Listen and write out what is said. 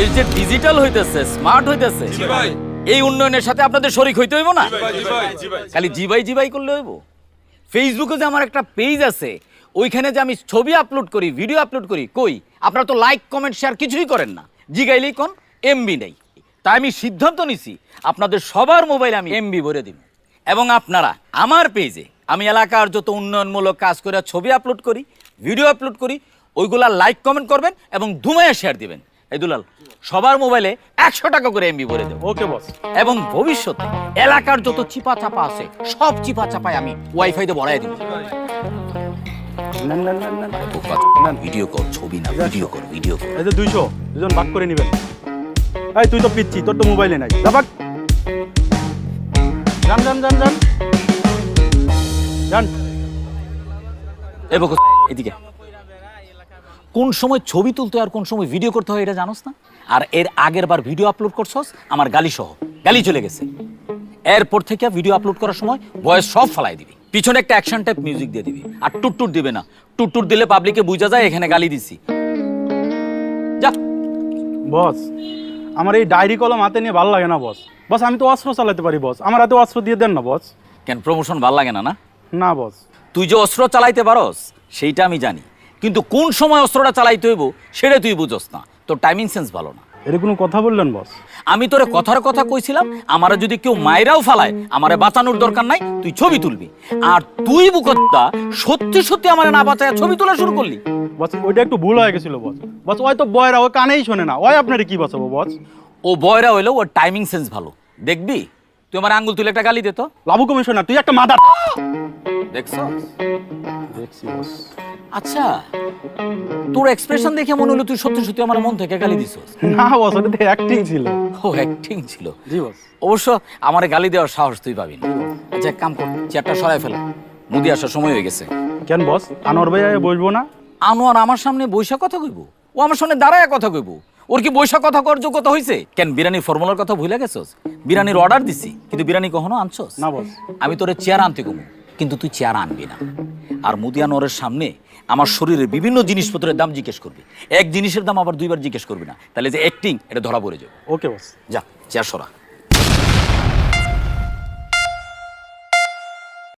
এই যে ডিজিটাল হইতেছে স্মার্ট হইতেছে এই উন্নয়নের সাথে আপনাদের শরিক হইতে হইব না? জি ভাই জি ভাই খালি জিবাই জিবাই করলে হইব? ফেসবুকে যে আমার একটা পেজ আছে ওইখানে যে আমি ছবি আপলোড করি ভিডিও আপলোড করি কই? আপনারা তো লাইক কমেন্ট শেয়ার কিছুই করেন না। জিগাইলেই কোন? এমবি নেই। তাই আমি সিদ্ধান্ত নিছি আপনাদের সবার মোবাইলে আমি এমবি ভরে দিব। এবং আপনারা আমার পেজে আমি এলাকার যত উন্নয়নমূলক কাজ করে ছবি আপলোড করি ভিডিও আপলোড করি ওইগুলা লাইক কমেন্ট করবেন এবং ধুমায়া শেয়ার দিবেন। এই দুলাল সবার মোবাইলে একশো টাকা করে এমবি ভরে দেবো। ওকে বস এবং ভবিষ্যতে এলাকার যত চিপা চাপা আছে সব চিপা চাপায় আমি ওয়াইফাইতে বড়াই দিব। নেন নেন নেন নেন ভিডিও কর ছবি না ভিডিও কর ভিডিও কর এই যে দুইশো দুজন ভাগ করে নেবেন। এই তুই তো পিচ্ছি তোর তো মোবাইলে নাই। যা ভাগ। যান যান যান যান। যান। এ বকো এদিকে কোন সময় ছবি তুলতে হয় আর কোন সময় ভিডিও করতে হয় এটা জানোস না? আর এর আগের বার ভিডিও আপলোড করছস আমার গালি সহ। গালি চলে গেছে। এরপর থেকে ভিডিও আপলোড করার সময় ভয়েস সব ফালাই দিবি। পিছনে একটা অ্যাকশন টাইপ মিউজিক দিয়ে দিবি। আর টুটটুট দিবে না। টুটটুট দিলে পাবলিকে বুঝা যায় এখানে গালি দিছি। যা। বস আমার এই ডায়েরি কলম হাতে নিয়ে ভালো লাগে না বস। বস আমি তো অস্ত্র চালাতে পারি বস। আমার হাতে অস্ত্র দিয়ে দেন না বস। কেন প্রমোশন ভালো লাগে না না? না বস। তুই যে অস্ত্র চালাইতে পারস সেইটা আমি জানি। কিন্তু কোন সময় অস্ত্রটা চালাইতে হইব সেটা তুই বুঝস না। তোর টাইমিং সেন্স ভালো না। এর কোনো কথা বললেন বস আমি তোরে কথার কথা কইছিলাম আমারে যদি কেউ মায়েরাও ফালায় আমারে বাঁচানোর দরকার নাই তুই ছবি তুলবি। আর তুই বুকত্তা সত্যি সত্যি আমারে না বাঁচায় ছবি তোলা শুরু করলি। বস ওইটা একটু ভুল হয়ে গেছিল বস বস ওই তো বয়রা ওই কানেই শোনে না। ওই আপনারে কি বাঁচাবো বস ও বয়রা হইল ওর টাইমিং সেন্স ভালো। দেখবি? তুই আমার আঙ্গুল তুলে একটা গালি দিত লাভু কমিশনার তুই একটা মাদার দেখছ দেখছি বস আচ্ছা তোর এক্সপ্রেশন দেখে মনে হলো তুই সত্যি সত্যি আমার মন থেকে গালি দিছস। না বস ওটাতে অ্যাক্টিং ছিল। ও অ্যাক্টিং ছিল? জি বস অবশ্য আমার গালি দেওয়ার সাহস তুই পাবি না। আচ্ছা এক কাম কর চেয়ারটা ফেল। মুদি আসার সময় হয়ে গেছে। কেন বস আনোয়ার ভাই বসবো না? আনোয়ার আমার সামনে বৈশা কথা কইব? ও আমার সামনে দাঁড়ায় কথা কইব? ওর কি বৈশা কথা কর যোগ্যতা হইছে? কেন বিরিয়ানির ফর্মুলার কথা ভুলে গেছস? বিরিয়ানির অর্ডার দিছি কিন্তু বিরিয়ানি কখনো আনছস? না বস আমি তোরে চেয়ার আনতে কমু কিন্তু তুই চেয়ার আনবি না। আর মুদিয়ানোরের সামনে আমার শরীরের বিভিন্ন জিনিসপত্রের দাম জিজ্ঞেস করবি। এক জিনিসের দাম আবার দুইবার জিজ্ঞেস করবি না। তাহলে যে অ্যাক্টিং এটা ধরা পড়ে যাবে। ওকে বস যা চেয়ার সরা।